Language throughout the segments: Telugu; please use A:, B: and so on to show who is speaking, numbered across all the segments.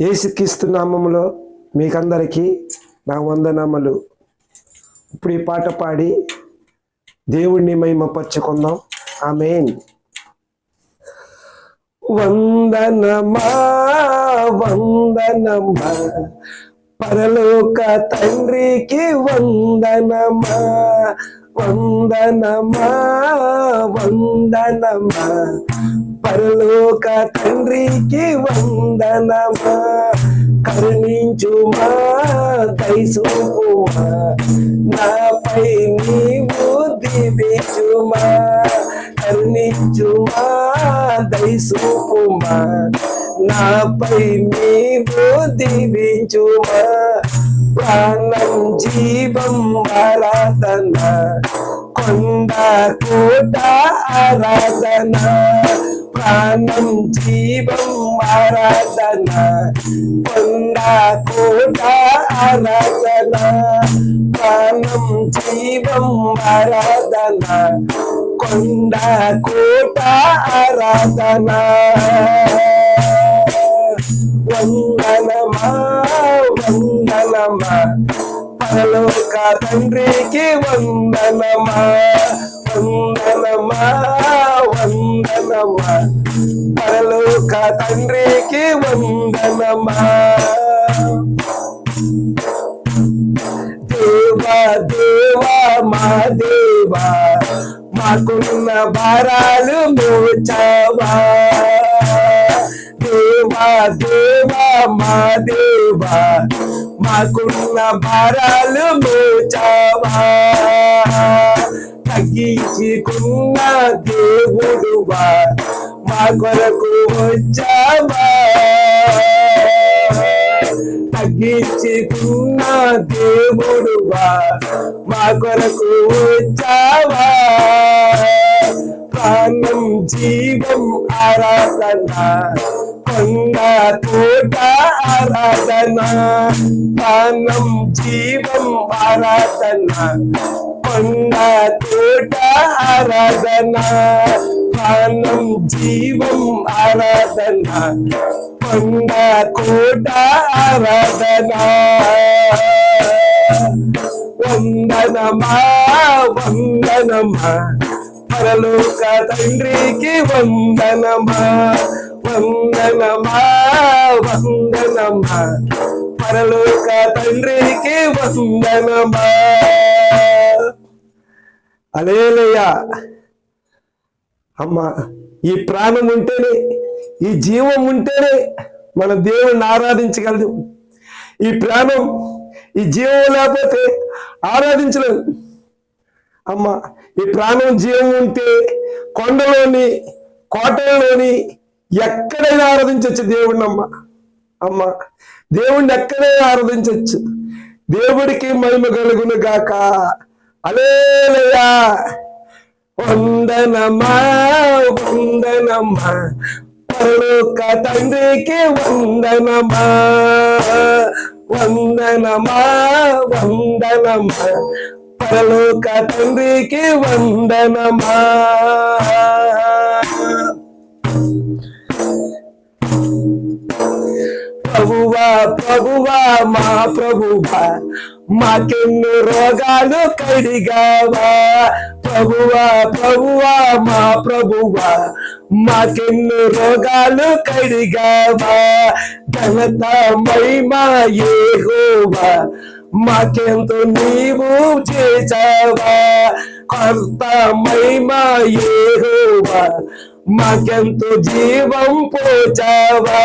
A: ఏసుక్రీస్తు నామములో మీకందరికీ నా వందనామలు. ఇప్పుడు ఈ పాట పాడి దేవుణ్ణి మహిమపరచుకుందాం. ఆమెన్. వందనమా వందనమా పరలోక తండ్రికి వందనమా వందనమా వందనమా. పరలోక తండ్రికి వందనమా? కరుణించుమా? దయసూపుమా నాపై నీవు దివించుమా కరుణించుమా? దయసూపుమా నాపై నీవు దివించుమా ప్రాణం జీవం ఆరాధన కొండ కోట ఆరాధన ప్రాణం జీవం ఆరాధన కొండ కోట ఆరాధన ప్రాణం జీవం ఆరాధన కొండ కోట ఆరాధన వందనమా వందనమా పరలోక తండ్రికి వందనమా వందనమా వందనమా పరలోక తండ్రికి వందనమా? దేవా దేవా మా దేవా మాకున్న భారాలు మోచావా? దేవా దేవా మా దేవా మాకున్న భారాలు మోచావా? దేవుడువా మా కొరకు వచ్చావా? తగ్గించుకున్న దేవుడువా మా కొరకు వచ్చావా? ప్రాణం జీవం ఆరాధన కొండ తోట ఆరాధన ప్రాణం జీవం ఆరాధన కొండ తోట ఆరాధన ప్రాణం జీవం ఆరాధన కొండ కోట ఆరాధన వందనమా వందనమా పరలోక తండ్రికి వందనమా వందనమా వందనమా పరలోక తండ్రికి వందనమా. అలేలయ్యా అమ్మా ఈ ప్రాణం ఉంటేనే ఈ జీవం ఉంటేనే మన దేవుణ్ణి ఆరాధించగలదు. ఈ ప్రాణం ఈ జీవం లేకపోతే ఆరాధించలేదు అమ్మ ఈ ప్రాణం జీవం ఉంటే కొండలోని కోటలోని ఎక్కడైనా ఆరాధించవచ్చు దేవుణ్ణి అమ్మ. అమ్మ దేవుణ్ణి ఎక్కడైనా ఆరాధించవచ్చు. దేవుడికి మహిమ కలుగును గాక. అలేలయ్యా వందనమా వందనమా పరలోక తండ్రికి వందనమా వందనమా వందనమా పరలోక తండ్రికి వందనమా ప్రభువా మా ప్రభువా మాకెన్ను రోగాలు కడిగావా. ప్రభువా ప్రభువా మా ప్రభువా మాకెన్ను రోగాలు కడిగావా. ఘనత మహిమా ఏహోవా మాకెంతో నీవు చేసావా కొత్త మహిమా ఏహోవా మాకెంతో జీవం పోచావా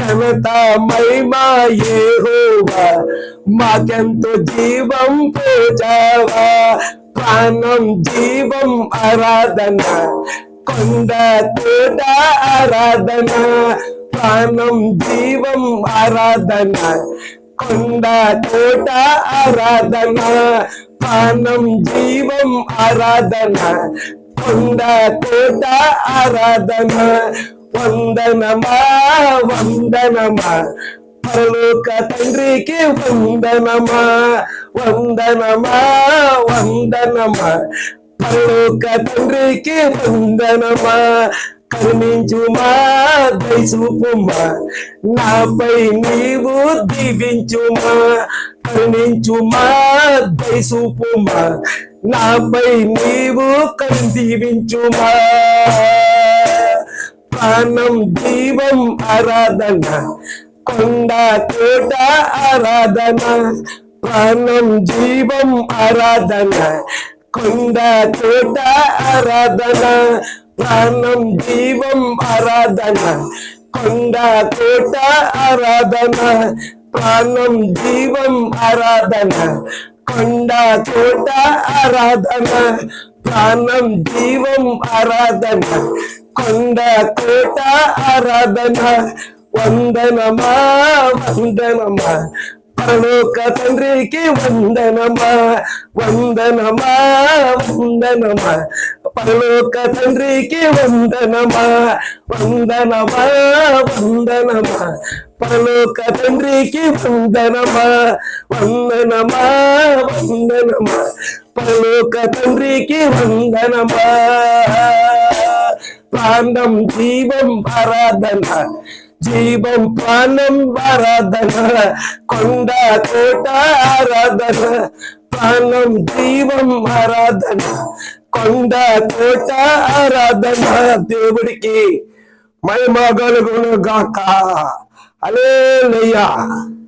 A: ఘనత మహిమా ఏహోవా మాకెంతో జీవం పోచావా ప్రాణం జీవం ఆరాధన కొండ తోట ఆరాధన ప్రాణం జీవం ఆరాధన కొండ తోట ఆరాధన ప్రాణం జీవం ఆరాధన వంద కోట ఆరాధన వందనమా వందనమా. పరలోక తండ్రికి వందనమా వందనమా వందనమా. పరలోక తండ్రికి వందనమా. కరుణించుమా దయచూపుమా. నాపై నీవు దీవించుమా. కరుణించుమా దయచూపుమా. నాపై నీవు కను ప్రాణం జీవం ఆరాధన కొండ కోట ఆరాధన. ప్రాణం జీవం ఆరాధన కొండ కోట ఆరాధన. ప్రాణం జీవం ఆరాధన కొండ కోట ఆరాధన. ప్రాణం జీవం ఆరాధన. కొండ కోట ఆరాధన ప్రాణం జీవం ఆరాధన. కొండ కోట ఆరాధన వందనమా వందనమా. పరలోక తండ్రికి వందనమా వందనమా వందనమా. పరలోక తండ్రికి వందనమా వందనమా వందనమా. పరలోక తండ్రికి వందనమా వందనమా వందనమా. పరలోక తండ్రికి వందనమా. ప్రాణం జీవం ఆరాధన జీవం ప్రాణం ఆరాధన కొండ కోట ఆరాధన ప్రాణం జీవం ఆరాధన కొండ కోట ఆరాధన. దేవుడికి మహిమ గాక 哈利路亚。